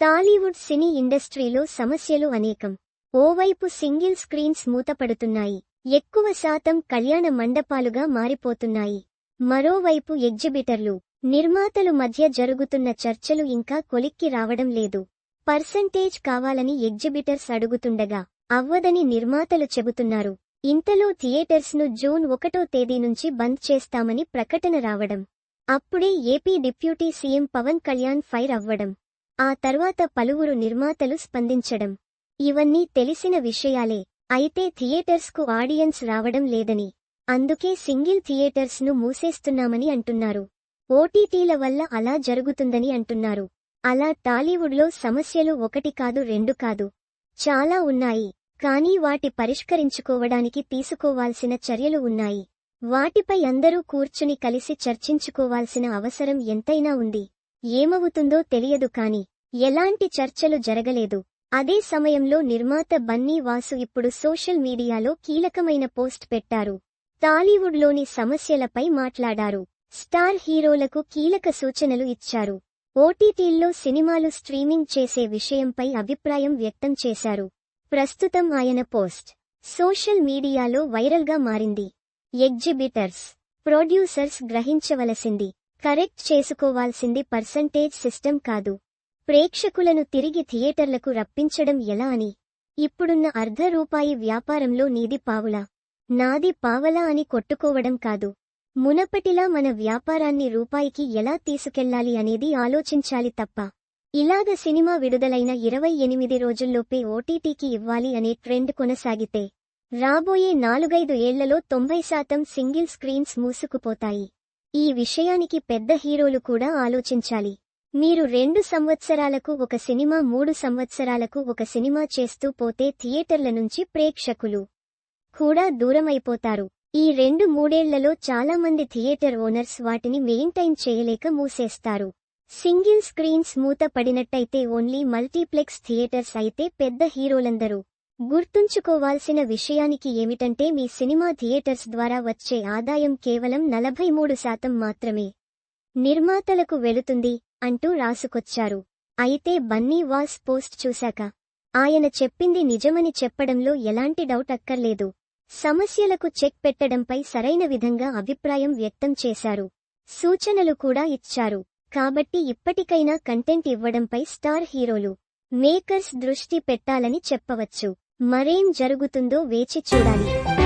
టాలీవుడ్ సినీ ఇండస్ట్రీలో సమస్యలు అనేకం. ఓవైపు సింగిల్ స్క్రీన్స్ మూతపడుతున్నాయి. ఎక్కువ శాతం కళ్యాణ మండపాలుగా మారిపోతున్నాయి. మరోవైపు ఎగ్జిబిటర్లు నిర్మాతలు మధ్య జరుగుతున్న చర్చలు ఇంకా కొలిక్కి రావడం లేదు. పర్సంటేజ్ కావాలని ఎగ్జిబిటర్స్ అడుగుతుండగా అవ్వదని నిర్మాతలు చెబుతున్నారు. ఇంతలో థియేటర్స్ను జూన్ ఒకటో తేదీ నుంచి బంద్ చేస్తామని ప్రకటన రావడం. అప్పుడే AP deputy CM Pawan Kalyan fire అవ్వడం. ఆ తర్వాత పలువురు నిర్మాతలు స్పందించడం. ఇవన్నీ తెలిసిన విషయాలే. అయితే థియేటర్స్కు ఆడియన్స్ రావడం లేదని. అందుకే సింగిల్ థియేటర్స్ను మూసేస్తున్నామని అంటున్నారు. ఓటీటీల వల్ల అలా జరుగుతుందని అంటున్నారు. అలా టాలీవుడ్లో సమస్యలు ఒకటి కాదు రెండు కాదు. చాలా ఉన్నాయి. కానీ వాటి పరిష్కరించుకోవడానికి తీసుకోవాల్సిన చర్యలు ఉన్నాయి. వాటిపై అందరూ కూర్చుని కలిసి చర్చించుకోవాల్సిన అవసరం ఎంతైనా ఉంది. ఏమవుతుందో తెలియదు కాని ఎలాంటి చర్చలు జరగలేదు. అదే సమయంలో నిర్మాత బన్నీ వాసు ఇప్పుడు సోషల్ మీడియాలో కీలకమైన పోస్ట్ పెట్టారు. టాలీవుడ్లోని సమస్యలపై మాట్లాడారు. స్టార్ హీరోలకు కీలక సూచనలు ఇచ్చారు. ఓటీటీల్లో సినిమాలు స్ట్రీమింగ్ చేసే విషయంపై అభిప్రాయం వ్యక్తం చేశారు. ప్రస్తుతం ఆయన పోస్ట్ సోషల్ మీడియాలో వైరల్గా మారింది. ఎగ్జిబిటర్స్ ప్రొడ్యూసర్స్ గ్రహించవలసింది కరెక్ట్ చేసుకోవాల్సింది పర్సంటేజ్ సిస్టం కాదు. ప్రేక్షకులను తిరిగి థియేటర్లకు రప్పించడం ఎలా అని. ఇప్పుడున్న అర్ధ రూపాయి వ్యాపారంలో నీది పావులా. నాది పావలా అని కొట్టుకోవడం కాదు. మునపటిలా మన వ్యాపారాన్ని రూపాయికి ఎలా తీసుకెళ్ళాలి అనేది ఆలోచించాలి తప్ప. ఇలాగ సినిమా విడుదలైన ఇరవై ఎనిమిది రోజుల్లోపే ఓటీటీకి ఇవ్వాలి అనే ట్రెండ్ కొనసాగితే. రాబోయే నాలుగైదు ఏళ్ళలో తొంభై శాతం సింగిల్ స్క్రీన్స్ మూసుకుపోతాయి. ఈ విషయానికి పెద్ద హీరోలు కూడా ఆలోచించాలి. మీరు రెండు సంవత్సరాలకు ఒక సినిమా మూడు సంవత్సరాలకు ఒక సినిమా చేస్తూ పోతే థియేటర్ల నుంచి ప్రేక్షకులు కూడా దూరమైపోతారు. ఈ రెండు మూడేళ్ళలో చాలా మంది థియేటర్ ఓనర్స్ వాటిని మెయింటైన్ చేయలేక మూసేస్తారు. సింగిల్ స్క్రీన్స్ మూత పడినట్టయితే ఓన్లీ మల్టీప్లెక్స్ థియేటర్స్ అయితే పెద్ద హీరోలందరూ గుర్తుంచుకోవాల్సిన విషయానికి ఏమిటంటే మీ సినిమా థియేటర్స్ ద్వారా వచ్చే ఆదాయం కేవలం నలభై మూడు శాతం మాత్రమే. నిర్మాతలకు వెళుతుంది అంటూ రాసుకొచ్చారు. అయితే బన్నీ వాస్ పోస్ట్ చూశాక ఆయన చెప్పింది నిజమని చెప్పడంలో ఎలాంటి డౌట్ అక్కర్లేదు. సమస్యలకు చెక్ పెట్టడంపై సరైన విధంగా అభిప్రాయం వ్యక్తం చేశారు. సూచనలు కూడా ఇచ్చారు. కాబట్టి ఇప్పటికైనా కంటెంట్ ఇవ్వడంపై స్టార్ హీరోలు మేకర్స్ దృష్టి పెట్టాలని చెప్పవచ్చు. మరేం జరుగుతుందో వేచి చూడాలి.